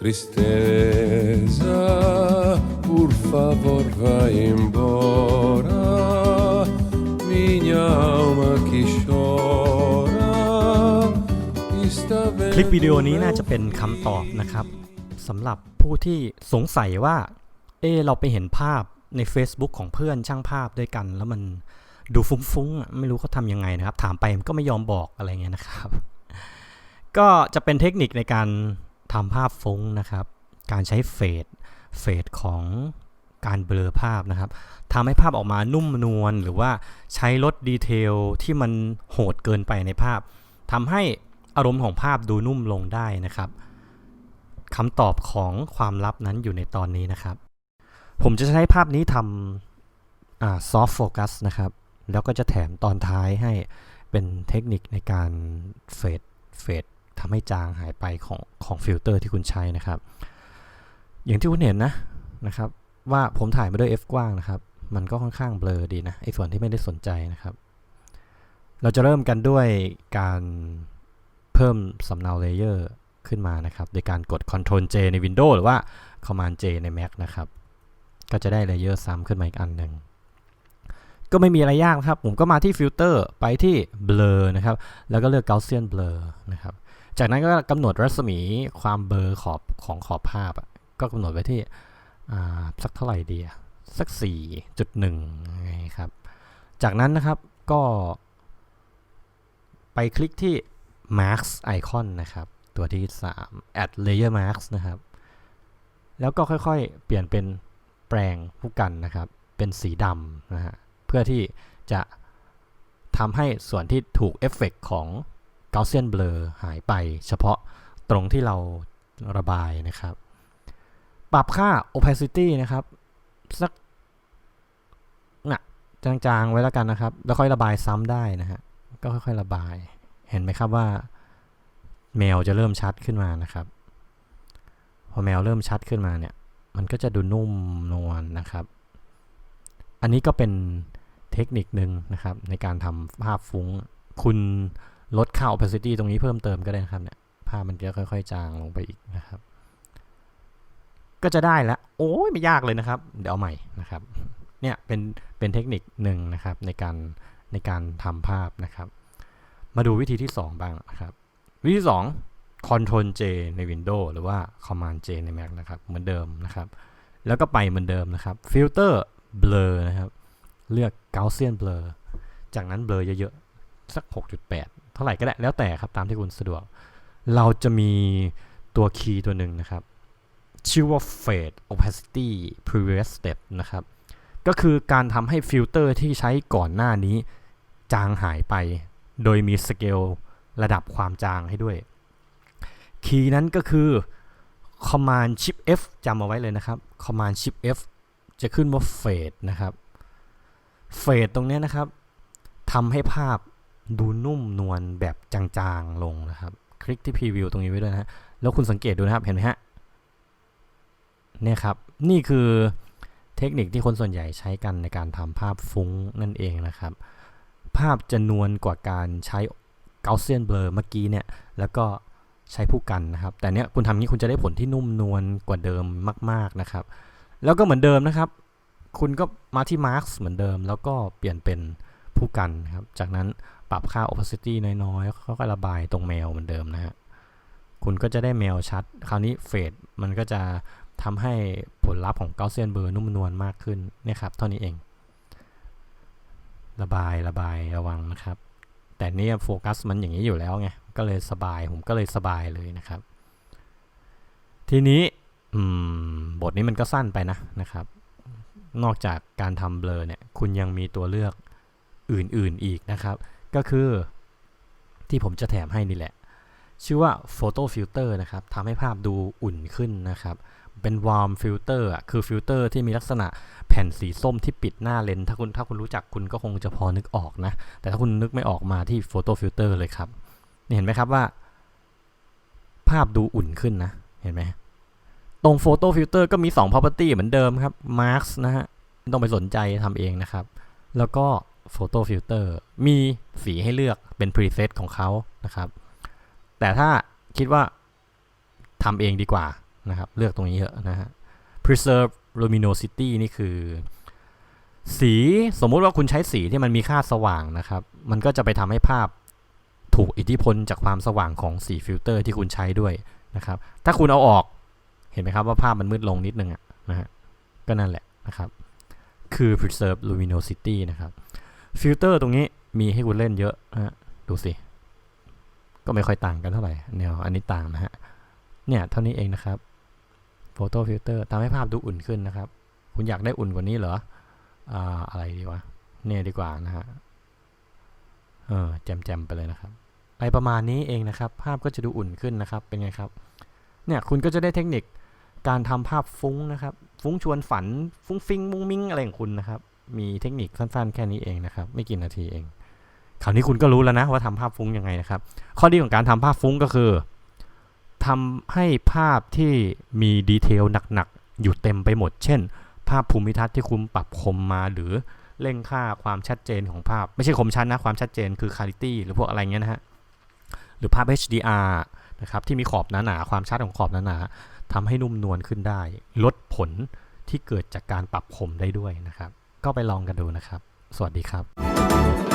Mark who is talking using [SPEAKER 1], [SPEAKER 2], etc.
[SPEAKER 1] Tristeza, por favor, vai embora. Minha alma que chora está
[SPEAKER 2] คลิปวิดีโอนี้น่าจะเป็นคำตอบนะครับสำหรับผู้ที่สงสัยว่าเออเราไปเห็นภาพใน Facebook ของเพื่อนช่างภาพด้วยกัน แล้วมันดูฟุ้งๆ ไม่รู้เขาทำยังไงนะครับ ถามไปมันก็ไม่ยอมบอกอะไรเงี้ยนะครับ ก็จะเป็นเทคนิคในการ ทำภาพฟุ้งนะครับ การใช้เฟดเฟดของการเบลอภาพนะครับทำให้ภาพออกมานุ่มนวลหรือว่าใช้ลดดีเทลที่มันโหดเกินไปในภาพทำให้อารมณ์ของภาพดูนุ่มลงได้นะครับคำตอบของความลับนั้นอยู่ในตอนนี้นะครับ ผมจะใช้ภาพนี้ทำซอฟต์โฟกัสนะครับ แล้วก็จะแถมตอนท้ายให้เป็นเทคนิคในการเฟดเฟด ทำให้จางหายไปของของฟิลเตอร์ที่คุณใช้นะครับ อย่างที่คุณเห็นนะนะครับว่าผมถ่ายมาด้วย f กว้างนะครับ มันก็ค่อนข้างเบลอดีนะไอ้ส่วนที่ไม่ได้สนใจนะครับ เราจะเริ่มกันด้วยการเพิ่มสำเนาเลเยอร์ขึ้นมานะครับ โดยการกด Ctrl J ใน Windows หรือว่า Command J ใน Mac นะครับ ก็จะได้เลเยอร์ซ้ำขึ้นมาอีกอันหนึ่งก็ไม่มีอะไรยากนะครับ ผมก็มาที่ฟิลเตอร์ไปที่ Blur นะครับ แล้วก็เลือก Gaussian Blur นะครับ จากนั้นก็กำหนดรัศมีความเบลอขอบของขอบภาพก็กำหนดไว้ที่สักเท่าไหร่ดีอะสัก 4.1ไงครับ จากนั้นนะครับก็ไปคลิกที่ Max Icon นะครับ ตัวที่ 3 Add Layer Max นะครับ แล้วก็ค่อยๆ เปลี่ยนเป็นแปลงผู้กันนะครับ เป็นสีดำนะฮะ เพื่อที่จะทำให้ส่วนที่ถูกเอฟเฟกของ Gaussian Blur หายไปเฉพาะตรงที่เราระบายนะครับ ปรับค่า opacity นะครับ สักนะจางๆ ไว้แล้วกันนะครับ แล้วค่อยระบายซ้ำได้นะฮะ ก็ค่อยๆระบาย เห็นไหมครับว่า แมวจะเริ่มชัดขึ้นมานะครับ พอแมวเริ่มชัดขึ้นมาเนี่ย มันก็จะดูนุ่มนวลนะครับ อันนี้ก็เป็นเทคนิคหนึ่งนะครับ ในการทำภาพฟุ้ง คุณ ลดค่า opacity ตรงนี้เพิ่มเติมก็ได้นะครับเนี่ยภาพมันจะค่อย ๆ จางลงไปอีกนะครับ ก็จะได้แล้วโอ้ยไม่ยากเลยนะครับ เดี๋ยวเอาใหม่นะครับ เนี่ยเป็นเป็นเทคนิคหนึ่งนะครับในการในการทำภาพนะครับ มาดูวิธีที่ 2 บ้างนะครับ วิธี 2 Ctrl J ใน Windows หรือว่า Command J ใน Mac นะครับ เหมือนเดิมนะครับ แล้วก็ไปเหมือนเดิมนะครับ Filter Blur นะครับ เลือก Gaussian Blur จากนั้นเบลอเยอะๆ สัก 6.8 เท่าไหร่ก็ได้แล้วแต่ครับตามที่คุณสะดวก เราจะมีตัวคีย์ตัวหนึ่งนะครับ ชื่อว่า Fade Opacity Previous Step นะครับ ก็คือการทำให้ฟิลเตอร์ที่ใช้ก่อนหน้านี้ จางหายไป โดยมีสเกลระดับความจางให้ด้วย คีย์นั้นก็คือ Command Shift F จำเอาไว้เลยนะครับ Command Shift F จะขึ้นว่า Fade นะครับ Fade ตรงนี้นะครับทำให้ภาพ ดูนุ่มนวลแบบจางๆลงนะครับ คลิกที่ Preview ตรงนี้ไว้ด้วยนะฮะแล้วคุณสังเกตดูนะครับเห็นไหมฮะเนี่ยครับนี่คือเทคนิคที่คนส่วนใหญ่ใช้กันในการทำภาพฟุ้งนั่นเองนะครับ ภาพจะนวลกว่าการใช้ Gaussian Blur เมื่อกี้เนี่ยแล้วก็ใช้ผู้กันนะครับ แต่เนี้ยคุณทำงนี้คุณจะได้ผลที่นุ่มนวลกว่าเดิมมาก ๆนะครับ แล้วก็เหมือนเดิมนะครับ คุณก็มาที่ Marks เหมือนเดิม แล้วก็เปลี่ยนเป็น ผู้กันครับ จากนั้นปรับค่า opacity น้อยๆค่อยๆระบายตรงแมวเหมือนเดิมนะฮะ คุณก็จะได้แมวชัด คราวนี้เฟดมันก็จะทำให้ผลลัพธ์ของ Gaussian Blur นุ่มนวลมากขึ้นเนี่ยครับ เท่านี้เอง ระบายระบายระวังนะครับ แต่เนี่ยโฟกัสมันอย่างนี้อยู่แล้วไง ก็เลยสบาย ผมก็เลยสบายเลยนะครับ ทีนี้บทนี้มันก็สั้นไปนะนะครับ นอกจากการทำเบลอเนี่ย คุณยังมีตัวเลือก อื่นๆอีกนะครับ ก็คือที่ผมจะแถมให้นี่แหละ ชื่อว่า Photo Filter นะครับทำให้ภาพดูอุ่นขึ้นนะครับ เป็น warm filter อะคือฟิลเตอร์ที่มีลักษณะแผ่นสีส้มที่ปิดหน้าเลนส์ถ้าคุณถ้าคุณรู้จักคุณก็คงจะพอนึกออกนะ แต่ถ้าคุณนึกไม่ออกมาที่ Photo Filter เลยครับ นี่เห็นไหมครับว่า ภาพดูอุ่นขึ้นนะ เห็นไหมตรง Photo Filter ก็มี 2 property เหมือนเดิมครับ Marks นะฮะไม่ต้องไปสนใจทำเองนะครับ แล้วก็ Photo Filter มีสีให้เลือกเป็น preset ของเขานะครับ แต่ถ้าคิดว่าทำเองดีกว่านะครับ เลือกตรงนี้เยอะนะฮะ preserve luminosity นี่คือ สีสมมุติว่าคุณใช้สีที่มันมีค่าสว่างนะครับ มันก็จะไปทำให้ภาพถูกอิทธิพลจากความสว่างของสีฟิลเตอร์ที่คุณใช้ด้วยนะครับ ถ้าคุณเอาออกเห็นไหมครับว่าภาพมันมืดลงนิดนึงอะนะฮะก็นั่นแหละนะครับ คือ preserve luminosity นะครับ ฟิลเตอร์ตรงนี้มีให้คุณเล่นเยอะนะดูสิ ก็ไม่ค่อยต่างกันเท่าไหร่แนวอันนี้ต่างนะฮะ เนี่ยเท่านี้เองนะครับ Photo Filter ทำให้ภาพดูอุ่นขึ้นนะครับ คุณอยากได้อุ่นกว่านี้เหรออ่าอะไรดีวะ เนี่ยดีกว่านะฮะ เออแจมๆไปเลยนะครับไรประมาณนี้เองนะครับ ภาพก็จะดูอุ่นขึ้นนะครับ เป็นไงครับ เนี่ยคุณก็จะได้เทคนิคการทำภาพฟุ้งนะครับ ฟุ้งชวนฝัน ฟุ้งฟิงมุ้งมิ้งอะไรของคุณนะครับ มีเทคนิคสั้นๆ แค่นี้เองนะครับ ไม่กี่นาทีเอง คราวนี้คุณก็รู้แล้วนะว่าทำภาพฟุ้งยังไงนะครับ ข้อดีของการทำภาพฟุ้งก็คือทำให้ภาพที่มีดีเทลหนักๆ อยู่เต็มไปหมด เช่น ภาพภูมิทัศน์ที่คุณปรับคมมาหรือเร่งค่าความชัดเจนของภาพ ไม่ใช่คมชัดนะความชัดเจนคือ quality หรือพวกอะไรเงี้ยนะฮะ หรือภาพ HDR นะครับที่มีขอบหนาๆความชัดของขอบหนาๆทำให้นุ่มนวลขึ้นได้ ลดผลที่เกิดจากการปรับคมได้ด้วยนะครับ ก็ไปลองกันดูนะครับ สวัสดีครับ